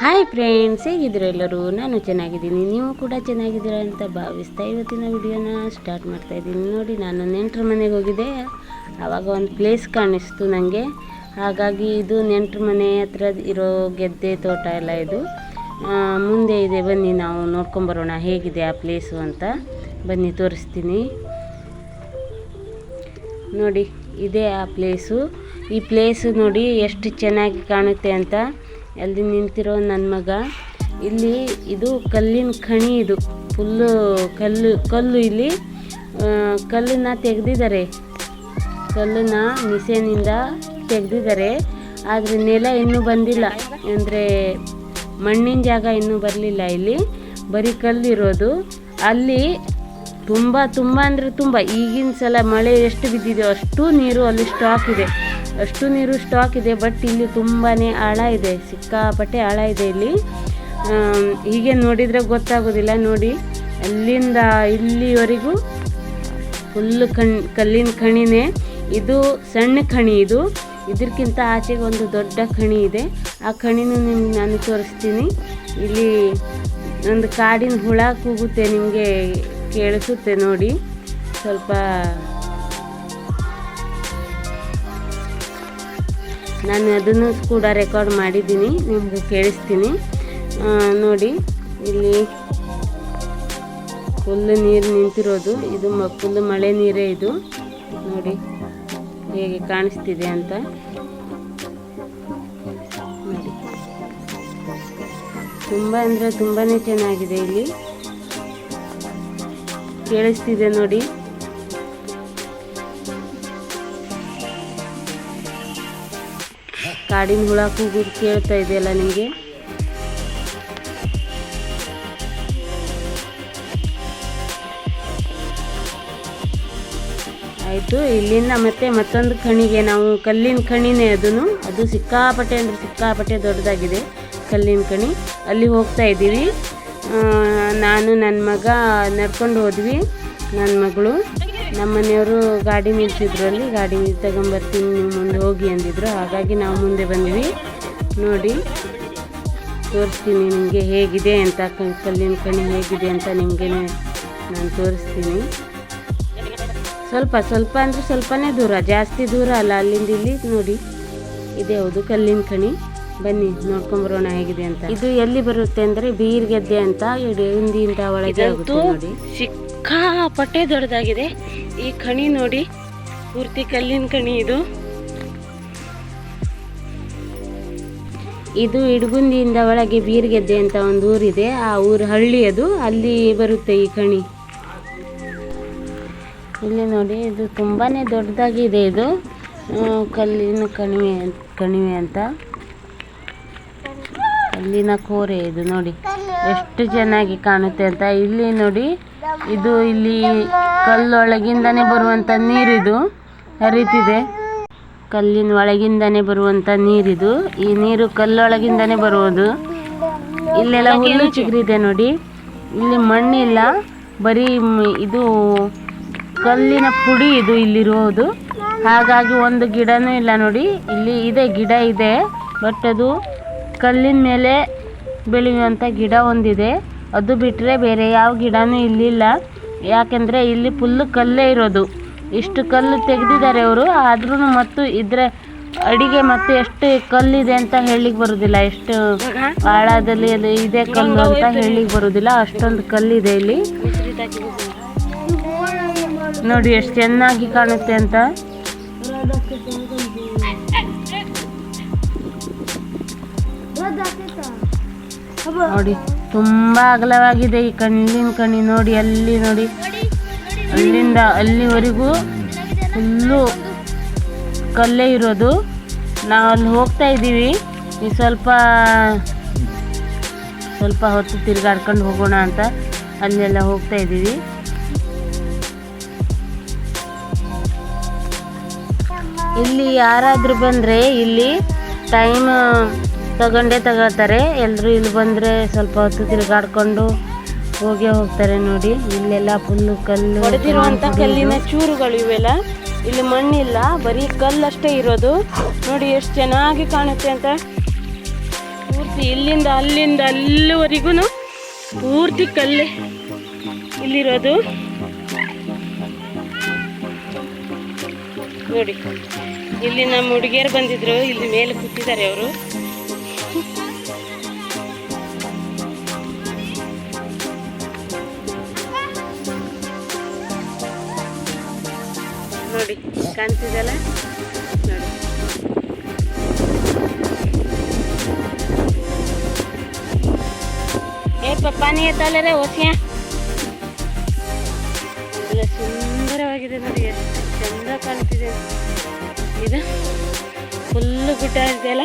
Hi friends ಹೇಗಿದ್ದೀರಾ ಎಲ್ಲರೂ? ನಾನು ಚೆನ್ನಾಗಿದ್ದೀನಿ. ನೀವು ಕೂಡ ಚೆನ್ನಾಗಿದ್ದೀರಾ ಅಂತ ಭಾವಿಸ್ತಾ ಇವತ್ತಿನ ವಿಡಿಯೋನ ಸ್ಟಾರ್ಟ್ ಮಾಡ್ತಾ ಇದ್ದೀನಿ. ನೋಡಿ, ನಾನು ನೆಂಟರ ಮನೆಗೆ ಹೋಗಿದ್ದೆ. ಆವಾಗ ಒಂದು ಪ್ಲೇಸ್ ಕಾಣಿಸ್ತು ನನಗೆ ಹಾಗಾಗಿ ಇದು ನೆಂಟರ ಮನೆ ಹತ್ರ ಇರೋ ಗೆದ್ದೆ ತೋಟ ಎಲ್ಲ ಇದು. ಮುಂದೆ ಇದೆ. ಬನ್ನಿ, ನಾವು ನೋಡ್ಕೊಂಬರೋಣ ಹೇಗಿದೆ ಆ ಪ್ಲೇಸು ಅಂತ. ಬನ್ನಿ, ತೋರಿಸ್ತೀನಿ. ನೋಡಿ, ಇದೇ ಆ ಪ್ಲೇಸು ಈ ಪ್ಲೇಸು ನೋಡಿ ಎಷ್ಟು ಚೆನ್ನಾಗಿ ಕಾಣುತ್ತೆ ಅಂತ. ಅಲ್ಲಿ ನಿಂತಿರೋ ನನ್ನ ಮಗ, ಇಲ್ಲಿ ಇದು ಕಲ್ಲಿನ ಖಣಿ ಇದು. ಫುಲ್ಲು ಕಲ್ಲು ಕಲ್ಲು ಇಲ್ಲಿ ಕಲ್ಲನ್ನ ತೆಗೆದಿದ್ದಾರೆ. ಕಲ್ಲನ್ನ ಮಿಷನಿಂದ ತೆಗೆದಿದ್ದಾರೆ. ಆದರೆ ನೆಲ ಇನ್ನೂ ಬಂದಿಲ್ಲ. ಅಂದರೆ ಮಣ್ಣಿನ ಜಾಗ ಇನ್ನೂ ಬರಲಿಲ್ಲ ಇಲ್ಲಿ. ಬರೀ ಕಲ್ಲಿರೋದು. ಅಲ್ಲಿ ತುಂಬ ತುಂಬ ಅಂದರೆ ತುಂಬ. ಈಗಿನ ಸಲ ಮಳೆ ಎಷ್ಟು ಬಿದ್ದಿದೆಯೋ ಅಷ್ಟು ನೀರು ಅಲ್ಲಿ ಸ್ಟಾಕ್ ಇದೆ. ಅಷ್ಟು ನೀರು ಸ್ಟಾಕ್ ಇದೆ ಬಟ್ ಇಲ್ಲಿ ತುಂಬಾ ಆಳ ಇದೆ, ಸಿಕ್ಕಾಪಟ್ಟೆ ಆಳ ಇದೆ ಇಲ್ಲಿ. ಹೀಗೆ ನೋಡಿದರೆ ಗೊತ್ತಾಗೋದಿಲ್ಲ, ನೋಡಿ. ಅಲ್ಲಿಂದ ಇಲ್ಲಿವರೆಗೂ ಫುಲ್ಲು ಕಣ್, ಕಲ್ಲಿನ ಖಣಿನೇ ಇದು ಸಣ್ಣ ಖಣಿ ಇದು. ಇದಕ್ಕಿಂತ ಆಚೆಗೆ ಒಂದು ದೊಡ್ಡ ಖಣಿ ಇದೆ. ಆ ಖಣಿನೂ ನಿಮ್ಗೆ ನಾನು ತೋರಿಸ್ತೀನಿ. ಇಲ್ಲಿ ಒಂದು ಕಾಡಿನ ಹುಳ ಕೂಗುತ್ತೆ, ನಿಮಗೆ ಕೇಳಿಸುತ್ತೆ ನೋಡಿ. ಸ್ವಲ್ಪ ನಾನು ಅದನ್ನು ಕೂಡ ರೆಕಾರ್ಡ್ ಮಾಡಿದ್ದೀನಿ, ನಿಮಗೆ ಕೇಳಿಸ್ತೀನಿ. ನೋಡಿ, ಇಲ್ಲಿ ಫುಲ್ಲು ನೀರು ನಿಂತಿರೋದು. ಇದು ಮ ಮಳೆ ನೀರೇ ಇದು. ನೋಡಿ, ಹೇಗೆ ಕಾಣಿಸ್ತಿದೆ ಅಂತ. ನೋಡಿ. ತುಂಬ ಅಂದರೆ ತುಂಬಾ ಚೆನ್ನಾಗಿದೆ ಇಲ್ಲಿ. ಕೇಳಿಸ್ತಿದೆ ನೋಡಿ. ಕಾಡಿನ ಹುಳ ಕೂಗುದು ಕೇಳ್ತಾ ಇದೆಯಲ್ಲ ನಿಮಗೆ? ಆಯಿತು, ಇಲ್ಲಿಂದ ಮತ್ತೆ ಮತ್ತೊಂದು ಖಣಿಗೆ ನಾವು ಕಲ್ಲಿನ ಖಣಿನೇ ಅದನ್ನು. ಅದು ಸಿಕ್ಕಾಪಟ್ಟೆ ಅಂದರೆ ಸಿಕ್ಕಾಪಟ್ಟೆ ದೊಡ್ಡದಾಗಿದೆ, ಕಲ್ಲಿನ ಖಣಿ ಅಲ್ಲಿ ಹೋಗ್ತಾ ಇದ್ದೀವಿ. ನಾನು ನನ್ನ ಮಗ ನಡ್ಕೊಂಡು ಹೋದ್ವಿ ನನ್ನ ಮಗಳು. ನಮ್ಮ ಮನೆಯವರು ಗಾಡಿ ನಿಲ್ಸಿದ್ರು ಅಲ್ಲಿ. ಗಾಡಿ ತಗೊಂಬರ್ತೀನಿ ನೀವು ಮುಂದೆ ಹೋಗಿ ಅಂದಿದ್ರು. ಹಾಗಾಗಿ ನಾವು ಮುಂದೆ ಬಂದ್ವಿ. ನೋಡಿ ತೋರಿಸ್ತೀನಿ ನಿಮಗೆ ಹೇಗಿದೆ ಅಂತ ಕಲ್ಲಿನ ಕಣಿ ಹೇಗಿದೆ ಅಂತ ನಿಮಗೆ ನಾನು ತೋರಿಸ್ತೀನಿ. ಸ್ವಲ್ಪ ಸ್ವಲ್ಪ ಅಂದರೆ ಸ್ವಲ್ಪನೇ ದೂರ ಜಾಸ್ತಿ ದೂರ ಅಲ್ಲ ಅಲ್ಲಿಂದ ಇಲ್ಲಿ. ನೋಡಿ ಇದೆ ಹೌದು ಕಲ್ಲಿನ ಕಣಿ. ಬನ್ನಿ ನೋಡ್ಕೊಂಬರೋಣ ಹೇಗಿದೆ ಅಂತ. ಇದು ಎಲ್ಲಿ ಬರುತ್ತೆ ಅಂದರೆ ಬೀರ್ಗೆದ್ದೆ ಅಂತ ಇಡೀ ಹಿಂದಿಯಿಂದ ಒಳಗೆ ಆಗುತ್ತೆ ನೋಡಿ. ಸಿಕ್ಕಾಪಟ್ಟೆ ದೊಡ್ಡದಾಗಿದೆ ಈ ಕಣಿ ನೋಡಿ. ಪೂರ್ತಿ ಕಲ್ಲಿನ ಕಣಿ ಇದು. ಇದು ಇಡಗುಂದಿಯಿಂದ ಒಳಗೆ ಬೀರ್ಗೆದ್ದೆ ಅಂತ ಒಂದು ಊರಿದೆ. ಆ ಊರು ಹಳ್ಳಿ ಅದು ಅಲ್ಲಿ ಬರುತ್ತೆ ಈ ಕಣಿ. ಇಲ್ಲಿ ನೋಡಿ, ಇದು ತುಂಬಾ ದೊಡ್ಡದಾಗಿದೆ ಇದು. ಕಲ್ಲಿನ ಕಣಿವೆ ಕಣಿವೆ ಅಂತ. ಕಲ್ಲಿನ ಕೋರೆ ಇದು ನೋಡಿ. ಎಷ್ಟು ಚೆನ್ನಾಗಿ ಕಾಣುತ್ತೆ ಅಂತ. ಇಲ್ಲಿ ನೋಡಿ ಇದು ಇಲ್ಲಿ ಕಲ್ಲೊಳಗಿಂದನೇ ಬರುವಂಥ ನೀರಿದು ಹರಿತಿದೆ. ಕಲ್ಲಿನ ಒಳಗಿಂದನೇ ಬರುವಂಥ ನೀರಿದು. ಈ ನೀರು ಕಲ್ಲೊಳಗಿಂದನೇ ಬರುವುದು. ಇಲ್ಲೆಲ್ಲ ಹುಲ್ಲು ಚಿಗುರಿದೆ ನೋಡಿ. ಇಲ್ಲಿ ಮಣ್ಣಿಲ್ಲ ಬರೀ ಇದು ಕಲ್ಲಿನ ಪುಡಿ ಇದು ಇಲ್ಲಿರುವುದು. ಹಾಗಾಗಿ ಒಂದು ಗಿಡನೂ ಇಲ್ಲ ನೋಡಿ. ಇಲ್ಲಿ ಇದೆ ಗಿಡ ಇದೆ ಬಟ್ ಅದು ಕಲ್ಲಿನ ಮೇಲೆ ಬೆಳೆಯುವಂತ ಗಿಡ ಒಂದಿದೆ. ಅದು ಬಿಟ್ಟರೆ ಬೇರೆ ಯಾವ ಗಿಡನೂ ಇಲ್ಲಿಲ್ಲ. ಯಾಕೆಂದರೆ ಇಲ್ಲಿ ಫುಲ್ಲು ಕಲ್ಲೇ ಇರೋದು. ಇಷ್ಟು ಕಲ್ಲು ತೆಗೆದಿದ್ದಾರೆ ಅವರು. ಆದ್ರೂ ಮತ್ತು ಇದ್ರೆ ಅಡಿಗೆ ಮತ್ತೆ ಎಷ್ಟು ಕಲ್ಲಿದೆ ಅಂತ ಹೇಳಿಕ್ ಬರುದಿಲ್ಲ. ಎಷ್ಟು ಆಳದಲ್ಲಿ ಅದು ಇದೆ ಕಲ್ಲು ಅಂತ ಹೇಳಿಕ್ ಬರುದಿಲ್ಲ. ಅಷ್ಟೊಂದು ಕಲ್ಲಿದೆ ಇಲ್ಲಿ. ನೋಡಿ ಎಷ್ಟು ಚೆನ್ನಾಗಿ ಕಾಣುತ್ತೆ ಅಂತ. ನೋಡಿ, ತುಂಬಾ ಅಗಲವಾಗಿದೆ ಈ ಕಣ್ಣಿನ ಕಣ್ಣಿ ನೋಡಿ, ಅಲ್ಲಿ ನೋಡಿ. ಅಲ್ಲಿಂದ ಅಲ್ಲಿವರೆಗೂ ಫುಲ್ಲು ಕಲ್ಲೇ ಇರೋದು. ನಾವು ಅಲ್ಲಿ ಹೋಗ್ತಾ ಇದ್ದೀವಿ. ಈ ಸ್ವಲ್ಪ ಸ್ವಲ್ಪ ಹೊತ್ತು ತಿರುಗಾಡ್ಕೊಂಡು ಹೋಗೋಣ ಅಂತ ಅಲ್ಲೆಲ್ಲ ಹೋಗ್ತಾ ಇದ್ದೀವಿ. ಇಲ್ಲಿ ಯಾರಾದರೂ ಬಂದರೆ ಇಲ್ಲಿ ಟೈಮ್ ತಗೊಂಡೇ ತಗೊಳ್ತಾರೆ ಎಲ್ಲರೂ ಇಲ್ಲಿ ಬಂದರೆ ಸ್ವಲ್ಪ ಹೊತ್ತು ತಿರುಗಾಡ್ಕೊಂಡು ಹೋಗೇ ಹೋಗ್ತಾರೆ ನೋಡಿ. ಇಲ್ಲೆಲ್ಲ ಫುಲ್ಲು ಕಲ್ಲು ಹೊಡೆದಿರುವಂಥ ಕಲ್ಲಿನ ಚೂರುಗಳು ಇವೆಲ್ಲ. ಇಲ್ಲಿ ಮಣ್ಣಿಲ್ಲ ಬರೀ ಕಲ್ಲಷ್ಟೇ ಇರೋದು. ನೋಡಿ ಎಷ್ಟು ಚೆನ್ನಾಗಿ ಕಾಣುತ್ತೆ ಅಂತ. ಪೂರ್ತಿ ಪೂರ್ತಿ ಇಲ್ಲಿಂದ ಅಲ್ಲಿಂದ ಅಲ್ಲಿವರೆಗೂ ಪೂರ್ತಿ ಕಲ್ಲು ಇಲ್ಲಿರೋದು. ನೋಡಿ ಇಲ್ಲಿ ನಮ್ಮ ಹುಡುಗಿಯರು ಬಂದಿದ್ರು. ಇಲ್ಲಿ ಮೇಲೆ ಕೂತಿದ್ದಾರೆ ಅವರು. ನೋಡಿ. ಏ ಪಪ್ಪಾನಿ ಎತ್ತಲ್ಲರೆ ಓಸಿಯಾ ಎಲ್ಲ ಸುಂದರವಾಗಿದೆ ನೋಡಿ ಚಂದ ಕಾಣ್ತಿದೆ. ಇದು ಫುಲ್ಲು ಗುಡ್ಡ ಇದೆಯಲ್ಲ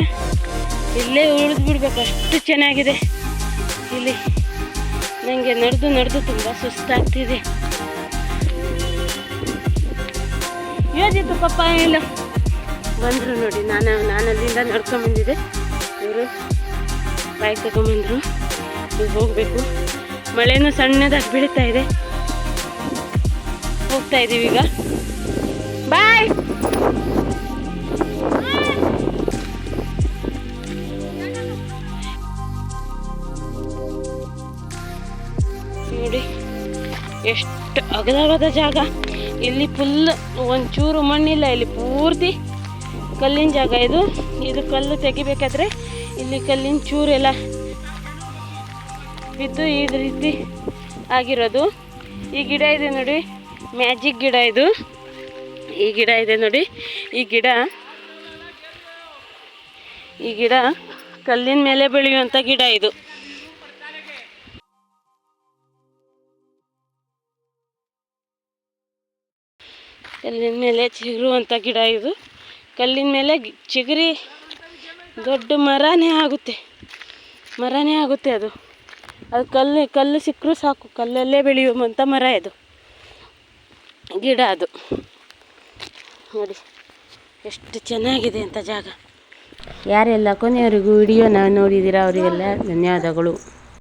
ಇಲ್ಲೇ ಉಳಿದು ಬಿಡ್ಬೇಕು, ಅಷ್ಟು ಚೆನ್ನಾಗಿದೆ. ಇಲ್ಲಿ ನನಗೆ ನಡೆದು ನಡೆದು ತುಂಬ ಸುಸ್ತಾಗ್ತಿದೆ. ಯೋಜಿತ್ತು ಪಪ್ಪ ಇಲ್ಲ ಬಂದರು ನೋಡಿ, ನಾನು ನಾನು ಅಲ್ಲಿಂದ ನಡ್ಕೊಂಬಂದಿದ್ದೆ ಇವರು ಬಾಯ್ ತಗೊಂಬಂದರು ಹೋಗಬೇಕು. ಮಳೆನೂ ಸಣ್ಣದಾಗಿ ಬೀಳ್ತಾ ಇದೆ. ಹೋಗ್ತಾ ಇದ್ದೀವಿ ಈಗ. ಬಾಯ್! ನೋಡಿ, ಎಷ್ಟು ಅಗಲವಾದ ಜಾಗ. ಇಲ್ಲಿ ಫುಲ್ ಒಂಚೂರು ಮಣ್ಣಿಲ್ಲ, ಇಲ್ಲಿ ಪೂರ್ತಿ ಕಲ್ಲಿನ ಜಾಗ ಇದು. ಇದು ಕಲ್ಲು ತೆಗಿಬೇಕಾದ್ರೆ ಇಲ್ಲಿ ಕಲ್ಲಿನ ಚೂರೆಲ್ಲ ಬಿದ್ದು ಈ ರೀತಿ ಆಗಿರೋದು. ಈ ಗಿಡ ಇದೆ ನೋಡಿ, ಮ್ಯಾಜಿಕ್ ಗಿಡ ಇದು. ಈ ಗಿಡ ಇದೆ ನೋಡಿ, ಈ ಗಿಡ. ಈ ಗಿಡ ಕಲ್ಲಿನ ಮೇಲೆ ಬೆಳೆಯುವಂಥ ಗಿಡ ಇದು. ಕಲ್ಲಿನ ಮೇಲೆ ಚಿಗುರುವಂಥ ಗಿಡ ಇದು. ಕಲ್ಲಿನ ಮೇಲೆ ಚಿಗುರಿ ದೊಡ್ಡ ಮರನೇ ಆಗುತ್ತೆ. ಮರನೇ ಆಗುತ್ತೆ ಅದು. ಅದು ಕಲ್ಲು ಕಲ್ಲು ಸಿಕ್ಕರೂ ಸಾಕು. ಕಲ್ಲಲ್ಲೇ ಬೆಳೆಯುವಂಥ ಮರ ಇದು. ಗಿಡ ಅದು. ನೋಡಿ, ಎಷ್ಟು ಚೆನ್ನಾಗಿದೆ ಅಂತ ಜಾಗ. ಯಾರೆಲ್ಲ ಕೊನೆಯವರೆಗೂ ವಿಡಿಯೋನ ನೋಡಿದ್ದೀರಾ ಅವರಿಗೆಲ್ಲ ಧನ್ಯವಾದಗಳು.